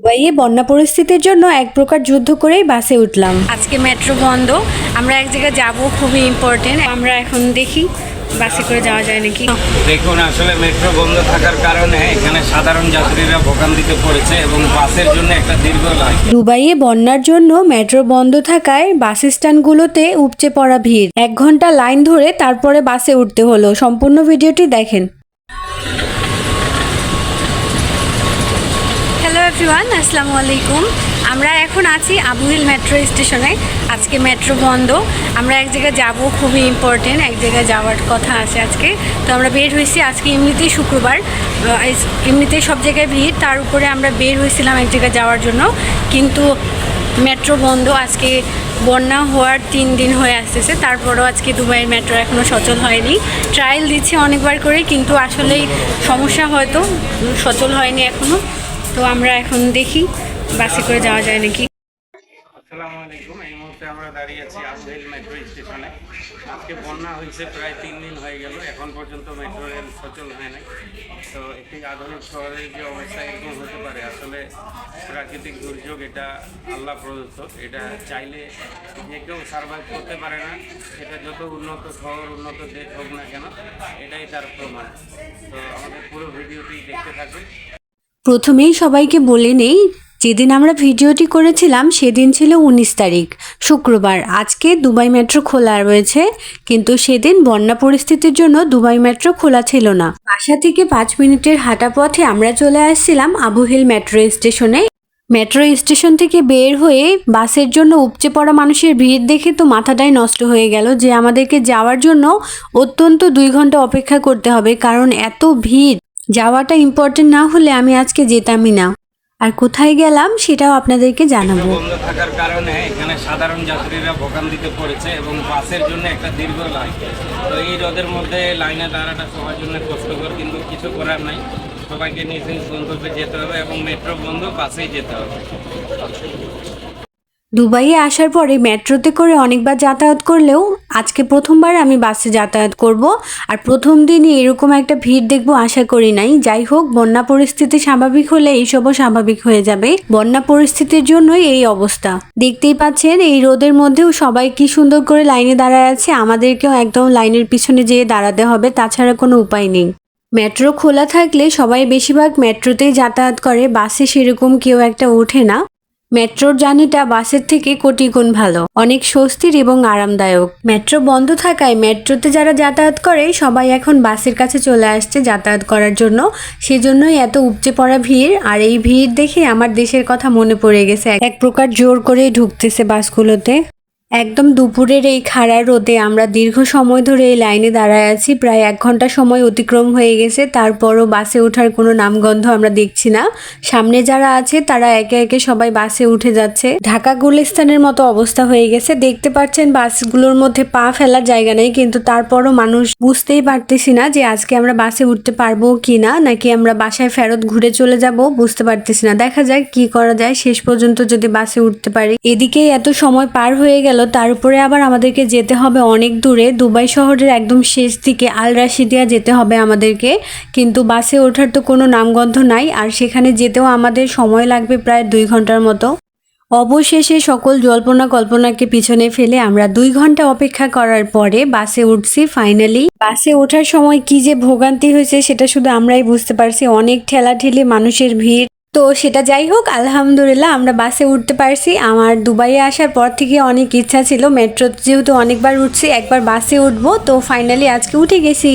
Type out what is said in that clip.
দুবাইয়ে বন্যা পরিস্থিতির জন্য এক প্রকার যুদ্ধ করেই বাসে উঠলাম। আজকে মেট্রো বন্ধ। আমরা এক জায়গায় যাব খুবই ইম্পর্টেন্ট আমরা এখন দেখি বাসে করে যাওয়া যায় নাকি। দেখুন আসলে মেট্রো বন্ধ থাকার কারণে এখানে সাধারণ যাত্রীরা ভোগান্তিতে পড়েছে এবং বাসের জন্য একটা দীর্ঘ লাইন। দুবাইয়ে বন্যার জন্য মেট্রো বন্ধ থাকায় বাস স্ট্যান্ডগুলোতে উপচে পড়া ভিড়। এক ঘণ্টা লাইন ধরে তারপরে বাসে উঠতে হলো। সম্পূর্ণ ভিডিওটি দেখেন। এভরিওয়ান, আসসালামু আলাইকুম। আমরা এখন আছি আবুহিল মেট্রো স্টেশনে। আজকে মেট্রো বন্ধ। আমরা এক জায়গায় যাব, খুবই ইম্পর্টেন্ট এক জায়গায় যাওয়ার কথা আছে আজকে। তো আমরা বের হয়েছি আজকে এমনিতেই শুক্রবার। এমনিতেই সব জায়গায় ভিড়, তার উপরে আমরা বের হয়েছিলাম এক জায়গায় যাওয়ার জন্য। কিন্তু মেট্রো বন্ধ, আজকে বন্যা হওয়ার তিন দিন হয়ে আসতেছে। তারপরও আজকে দুবাইয়ের মেট্রো এখনও সচল হয়নি। ট্রায়াল দিচ্ছে অনেকবার করে, কিন্তু আসলেই সমস্যা হয়তো সচল হয়নি এখনও তো আমরা এখন দেখি, বাসে করে যাওয়া যায় নাকি? এই মুহূর্তে আমরা দাঁড়িয়ে আছি মেট্রো স্টেশনে। বন্যা হয়েছে, প্রায় তিন দিন হয়ে গেল, এখন পর্যন্ত মেট্রো রেল সচল হয় তো আধুনিক শহরের যে অবস্থা হতে পারে, আসলে প্রাকৃতিক দুর্যোগ, এটা আল্লাহ প্রদত্ত। এটা চাইলে যে কেউ সার্ভাইভ করতে পারে না, সেটা যত উন্নত শহর, উন্নত দেশ হোক না কেন, এটাই তার প্রমাণ। তো আমাদের পুরো ভিডিওটি দেখতে থাকুন। প্রথমেই সবাইকে বলে নেই, যেদিন আমরা ভিডিওটি করেছিলাম সেদিন ছিল উনিশ তারিখ, শুক্রবার। আজকে দুবাই মেট্রো খোলা রয়েছে, কিন্তু সেদিন বন্যা পরিস্থিতির জন্য দুবাই মেট্রো খোলা ছিল না। বাসা থেকে পাঁচ মিনিটের হাঁটা পথে আমরা চলে আসছিলাম আবুহিল মেট্রো স্টেশনে। মেট্রো স্টেশন থেকে বের হয়ে বাসের জন্য উপচে পড়া মানুষের ভিড় দেখে তো মাথাটাই নষ্ট হয়ে গেল যে আমাদেরকে যাওয়ার জন্য অত্যন্ত দুই ঘণ্টা অপেক্ষা করতে হবে, কারণ এত ভিড়। যাওয়াটা ইম্পর্টেন্ট না হলে আমি আজকে যেতামই না। আর কোথায় গেলাম সেটাও আপনাদেরকে জানাব। বন্ধ থাকার কারণে এখানে সাধারণ যাত্রীরা ভোগান্তিতে পড়েছে এবং বাসের জন্য একটা দীর্ঘ লাইন তো এই রোদের মধ্যে লাইনে দাঁড়াটা সবার জন্য কষ্টকর, কিন্তু কিছু করার নাই। সবাইকে নিজ নিজ গন্তব্যে যেতে হবে এবং মেট্রো বন্ধ, বাসেই যেতে হবে। দুবাইয়ে আসার পরে মেট্রোতে করে অনেকবার যাতায়াত করলেও আজকে প্রথমবার আমি বাসে যাতায়াত করব। আর প্রথম দিনই এরকম একটা ভিড় দেখব আশা করি নাই। যাই হোক, বন্যা পরিস্থিতি স্বাভাবিক হলে এইসবও স্বাভাবিক হয়ে যাবে। বন্যা পরিস্থিতির জন্যই এই অবস্থা। দেখতেই পাচ্ছেন, এই রোদের মধ্যেও সবাই কি সুন্দর করে লাইনে দাঁড়ায় আছে। আমাদেরকেও একদম লাইনের পিছনে যেয়ে দাঁড়াতে হবে, তাছাড়া কোনো উপায় নেই। মেট্রো খোলা থাকলে সবাই বেশিরভাগ মেট্রোতেই যাতায়াত করে, বাসে সেরকম কেউ একটা ওঠে না। মেট্রোর জার্নিটা বাসের থেকে কোটি গুণ ভালো। অনেক স্বস্তির এবং আরামদায়ক। মেট্রো বন্ধ থাকায় মেট্রোতে যারা যাতায়াত করে, সবাই এখন বাসের কাছে চলে আসছে যাতায়াত করার জন্য। সেজন্যই এত উপচে পড়া ভিড়, আর এই ভিড় দেখে আমার দেশের কথা মনে পড়ে গেছে। এক প্রকার জোর করে ঢুকতেছে বাসগুলোতে। একদম দুপুরের এই খাড়া রোদে আমরা দীর্ঘ সময় ধরে এই লাইনে দাঁড়ায় আছি। প্রায় এক ঘণ্টা সময় অতিক্রম হয়ে গেছে, তারপরও বাসে ওঠার কোনো নামগন্ধ আমরা দেখছি না। সামনে যারা আছে, তারা একে একে সবাই বাসে উঠে যাচ্ছে। ঢাকা গুলিস্তানের মতো অবস্থা হয়ে গেছে। দেখতে পাচ্ছেন, বাসগুলোর মধ্যে পা ফেলার জায়গা নেই, কিন্তু তারপরও মানুষ বুঝতেই পারতেছি না যে আজকে আমরা বাসে উঠতে পারব কি না, নাকি আমরা বাসায় ফেরত ঘুরে চলে যাব, বুঝতে পারতেছি না। দেখা যাক কি করা যায়, শেষ পর্যন্ত যদি বাসে উঠতে পারি। এদিকেই এত সময় পার হয়ে গেল তার উপরে আবার আমাদেরকে যেতে হবে অনেক দূরে। দুবাই শহরের একদম শেষ দিকে আল রাশিদিয়া যেতে হবে আমাদেরকে। কিন্তু বাসে ওঠার তো কোনো নামগন্ধ নাই, আর সেখানে যেতেও আমাদের সময় লাগবে প্রায় দুই ঘণ্টার মতো। অবশেষে সকল জল্পনা কল্পনাকে পিছনে ফেলে আমরা দুই ঘণ্টা অপেক্ষা করার পরে বাসে উঠছি ফাইনালি। বাসে ওঠার সময় কি যে ভোগান্তি হয়েছে সেটা শুধু আমরাই বুঝতে পারছি। অনেক ঠেলাঠেলি, মানুষের ভিড়। তো সেটা যাই হোক, আলহামদুলিল্লাহ আমরা বাসে উঠতে পারছি। আমার দুবাইয়ে আসার পর থেকে অনেক ইচ্ছা ছিল মেট্রো যেহেতু অনেকবার উঠছি, একবার বাসে উঠবো, তো ফাইনালি আজকে উঠে গেছি।